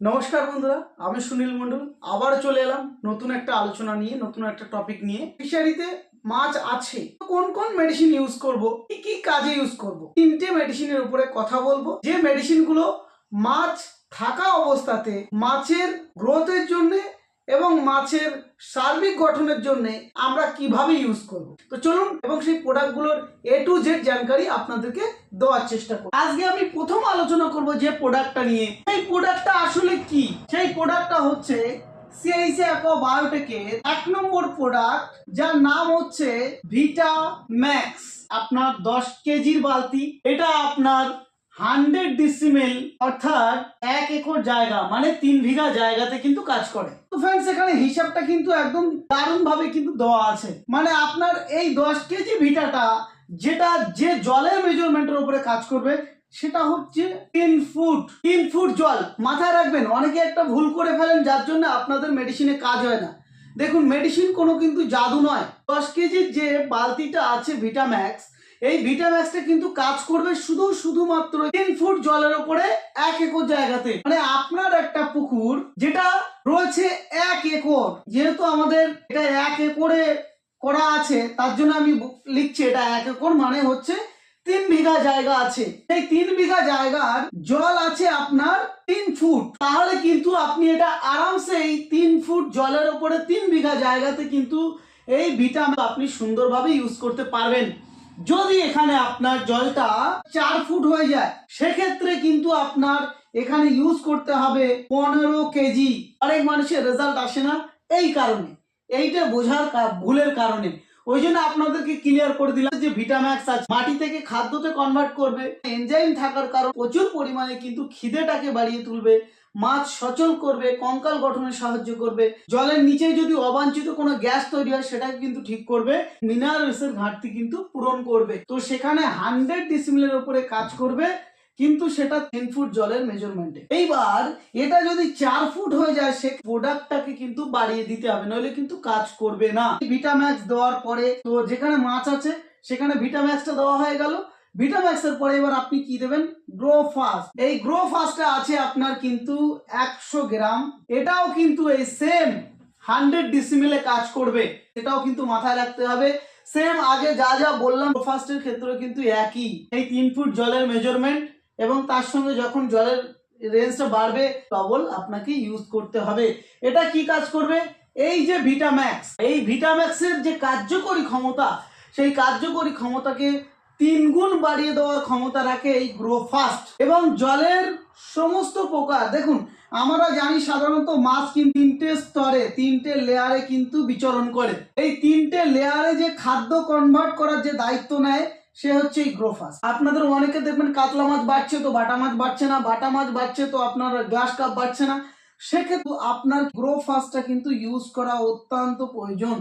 নমস্কার বন্ধুরা, আমি সুনীল মণ্ডল। আবার চলে এলাম নতুন একটা আলোচনা নিয়ে, নতুন একটা টপিক নিয়ে। ফিশারিতে মাছ আছে। কোন কোন মেডিসিন ইউজ করব? কি কি কাজে ইউজ করব? তিনটে মেডিসিনের উপরে কথা বলব। যে মেডিসিনগুলো মাছ থাকা অবস্থাতে, মাছের গ্রোথের জন্য এবং মাছের সার্বিক গঠনের জন্য আমরা কীভাবে ইউজ করব। তো চলুন এবং সেই প্রোডাক্টগুলোর এ টু জেড জানকারি আপনাদেরকে দেওয়ার চেষ্টা করব। আজকে আমি প্রথম আলোচনা করব যে প্রোডাক্টটা নিয়ে। সেই প্রোডাক্টটা আসলে কি? সেই প্রোডাক্টটা হচ্ছে সিআইসি অ্যাকো বায়োটেকের এক নম্বর প্রোডাক্ট যার নাম হচ্ছে ভিটা ম্যাক্স আপনার দশ কেজির বালতি। এটা আপনার হান্ড্রেড ডিসিমেল অর্থাৎ এক একর জায়গা মানে তিন বিঘা জায়গাতে কিন্তু কাজ করে। তো ফ্রেন্ডস এখানে হিসাবটা কিন্তু একদম দারুণ ভাবে কিন্তু দেওয়া আছে। মানে আপনার এই দশ কেজি ভিটাটা, যেটা যে জলের মেজারমেন্টের উপরে কাজ করবে, সেটা হচ্ছে তিন ফুট। তিন ফুট জল। মাথায় রাখবেন, অনেকে একটা ভুল করে ফেলেন, যার জন্য আপনাদের মেডিসিনে কাজ হয় না। দেখুন মেডিসিন কোনো কিন্তু জাদু নয়। দশ কেজির যে বালতিটা আছে ভিটাম্যাক্স এই ভিটাম্যাক্সটা কিন্তু কাজ করবে শুধু শুধুমাত্র তিন ফুট জলের উপরে এক একর জায়গাতে। মানে আপনার একটা পুকুর যেটা রয়েছে এক একর। যেহেতু আমাদের এটা এক একরে করা আছে, তার জন্য আমি লিখছি এটা এক একর মানে হচ্ছে তিন বিঘা জায়গা আছে। এই তিন বিঘা জায়গার জল আছে আপনার তিন ফুট। তাহলে কিন্তু আপনি এটা আরামসে এই তিন ফুট জলের উপরে তিন বিঘা জায়গাতে কিন্তু এই ভিটামিন আপনি সুন্দরভাবে ইউজ করতে পারবেন। যদি এখানে আপনার জলটা চার ফুট হয়ে যায়, সেক্ষেত্রে কিন্তু আপনার এখানে ইউজ করতে হবে পনেরো কেজি। অনেক মানুষের রেজাল্ট আসে না এই কারণে। এইটা বোঝার ভুলের কারণে। ওই জন্য আপনাদেরকে ক্লিয়ার করে দিলাম যে ভিটাম্যাক্স আছে। মাটি থেকে খাদ্যতে কনভার্ট করবে। এনজাইম থাকার কারণ প্রচুর পরিমাণে কিন্তু খিদেটাকে বাড়িয়ে তুলবে। মাছ সচল করবে, কঙ্কাল গঠনে সাহায্য করবে, জলের নিচে যদি অবাঞ্ছিত কোনো গ্যাস তৈরি হয়, সেটাকে কিন্তু ঠিক করবে মিনারেলস এর ঘাটতি কিন্তু পূরণ করবে। তো সেখানে হান্ড্রেড ডিসিমিলের উপরে কাজ করবে, কিন্তু সেটা তিন ফুট জলের মেজারমেন্টে এইবার এটা যদি চার ফুট হয়ে যায়, সে প্রোডাক্টটাকে কিন্তু বাড়িয়ে দিতে হবে, নইলে কিন্তু কাজ করবে না। ভিটাম্যাক্স দেওয়ার পরে তো যেখানে মাছ আছে, সেখানে ভিটাম্যাক্সটা দেওয়া হয়ে গেল। ভিটাম্যাক্স এর পরে এবার আপনি কি দেবেন? গ্রো ফাস্ট এই গ্রো ফাস্টটা আছে আপনার কিন্তু একশো গ্রাম। এটাও কিন্তু এই সেম হান্ড্রেড ডিসিমিলে কাজ করবে। সেটাও কিন্তু মাথায় রাখতে হবে। সেম আগে যা যা বললাম গ্রো ফাস্টের ক্ষেত্রে কিন্তু একই। এই তিন ফুট জলের মেজারমেন্ট এবং তার সঙ্গে যখন জলের রেঞ্জটা বাড়বে ডবল আপনাকে ইউজ করতে হবে। এটা কি কাজ করবে? এই যে ভিটাম্যাক্স এই ভিটাম্যাক্সের যে কার্যকরী ক্ষমতা, সেই কার্যকরী ক্ষমতাকে তিন গুণ বাড়িয়ে দেওয়ার ক্ষমতা রাখে এই গ্রো ফাস্ট এবং জলের সমস্ত প্রকার, দেখুন, আমরা জানি সাধারণত মাছ তিনটে স্তরে, তিনটে লেয়ারে কিন্তু বিচরণ করে। এই তিনটে লেয়ারে যে খাদ্য কনভার্ট করার যে দায়িত্ব নেয়, সে হচ্ছে এই গ্রোফাস আপনাদের অনেকে দেখবেন কাতলা মাছ বাড়ছে তো বাটা মাছ বাড়ছে না, বাটা মাছ বাড়ছে তো আপনার গ্লাস কাপ বাড়ছে না। সেক্ষেত্রে আপনার গ্রোফাসটা কিন্তু ইউজ করা অত্যন্ত প্রয়োজন।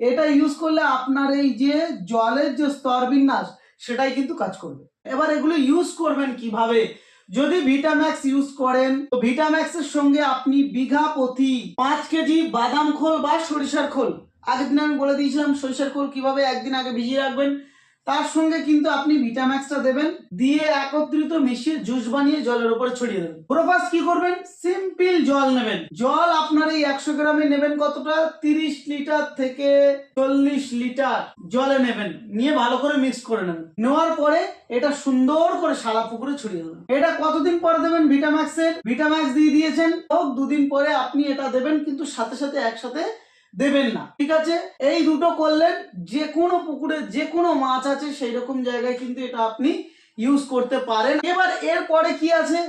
এটা ইউজ করলে আপনার এই যে জলের যে স্তর বিন্যাস সেটাই কিন্তু কাজ করবে। এবার এগুলো ইউজ করবেন কীভাবে? যদি ভিটাম্যাক্স ইউজ করেন, তো ভিটাম্যাক্সের সঙ্গে আপনি বিঘা প্রতি পাঁচ কেজি বাদাম খোল বা সরিষার খোল। আগের দিন আমি বলে দিয়েছিলাম, সরিষার খোল কীভাবে একদিন আগে ভিজিয়ে রাখবেন? তার সঙ্গে কিন্তু আপনি ভিটাম্যাক্সটা দেবেন, দিয়ে একত্রিত মিশিয়ে জুস বানিয়ে জলের উপরে ছড়িয়ে দেবেন। প্রোপাস কি করবেন? সিম্পল জল নেবেন। জল আপনার এই একশো গ্রামে নেবেন কতটা? তিরিশ লিটার থেকে চল্লিশ লিটার জলে নেবেন। নিয়ে ভালো করে মিক্স করে নেবেন। নেওয়ার পরে এটা সুন্দর করে সারা পুকুরে ছড়িয়ে দেবেন। এটা কতদিন পরে দেবেন ভিটাম্যাক্সের ভিটাম্যাক্স দিয়ে দিয়েছেন। হোক, দুদিন পরে আপনি এটা দেবেন, কিন্তু সাথে সাথে একসাথে দেবেন না। ঠিক আছে? এই দুটো করলেন, যে কোনো পুকুরে যে কোনো মাছ আছে সেই রকম জায়গায় কিন্তু এটা আপনি ইউজ করতে পারেন। এবার এরপরে কি আছে?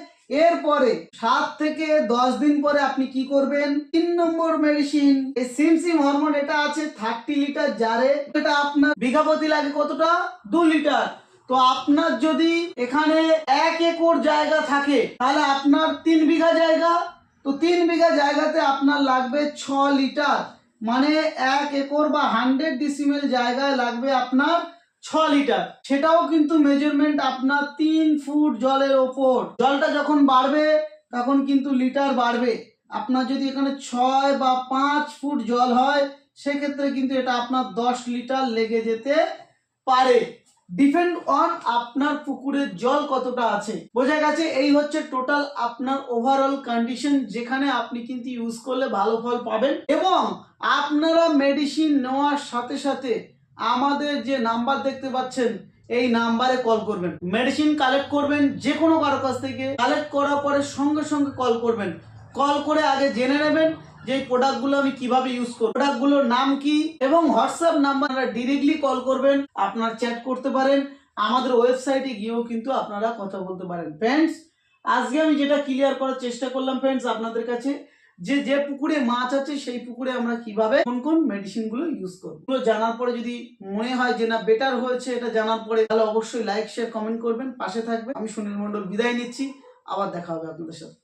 এরপরে সাত থেকে দশ দিন পরে আপনি কি করবেন? তিন নম্বর মেডিসিন এই সিমসিম হরমোন এটা আছে থার্টি লিটার জারে এটা আপনার বিঘা প্রতি লাগে কতটা? দু লিটার তো আপনার যদি এখানে এক একর জায়গা থাকে, তাহলে আপনার তিন বিঘা জায়গা। তো তিন বিঘা জায়গাতে আপনার লাগবে ছ লিটার মানে এক একর বা হান্ড্রেড ডিসিমেল জায়গায় লাগবে আপনার ছ লিটার। সেটাও কিন্তু মেজারমেন্ট আপনার তিন ফুট জলের ওপর। জলটা যখন বাড়বে, তখন কিন্তু লিটার বাড়বে। আপনার যদি এখানে ছয় বা পাঁচ ফুট জল হয়, সেক্ষেত্রে কিন্তু এটা আপনার দশ লিটার লেগে যেতে পারে। ডিপেন্ড অন আপনার পুকুরের জল কতটা আছে। বোঝা গেছে, এই হচ্ছে টোটাল আপনার ওভারঅল কন্ডিশন যেখানে আপনি কিন্তু ইউজ করলে ভালো ফল পাবেন এবং আপনারা মেডিসিন নেওয়ার সাথে সাথে আমাদের যে নাম্বার দেখতে পাচ্ছেন, এই নাম্বারে কল করবেন। মেডিসিন কালেক্ট করবেন যে কোনো কারও কাছ থেকে। কালেক্ট করার পরে সঙ্গে সঙ্গে কল করবেন। কল করে আগে জেনে নেবেন যে প্রোডাক্টগুলো আমি কীভাবে ইউজ করব, প্রোডাক্টগুলোর নাম কি এবং হোয়াটসঅ্যাপ নাম্বার ডিরেক্টলি কল করবেন, আপনার চ্যাট করতে পারেন, আমাদের ওয়েবসাইটে গিয়েও কিন্তু আপনারা কথা বলতে পারেন। ফ্রেন্ডস আজকে আমি যেটা ক্লিয়ার করার চেষ্টা করলাম ফ্রেন্ডস আপনাদের কাছে, যে যে পুকুরে মাছ আছে, সেই পুকুরে আমরা কীভাবে, কোন কোন মেডিসিনগুলো ইউজ করব। জানার পরে যদি মনে হয় যে না বেটার হয়েছে এটা জানার পরে, তাহলে অবশ্যই লাইক শেয়ার কমেন্ট করবেন, পাশে থাকবেন। আমি সুনীল মন্ডল বিদায় নিচ্ছি, আবার দেখা হবে আপনাদের সাথে।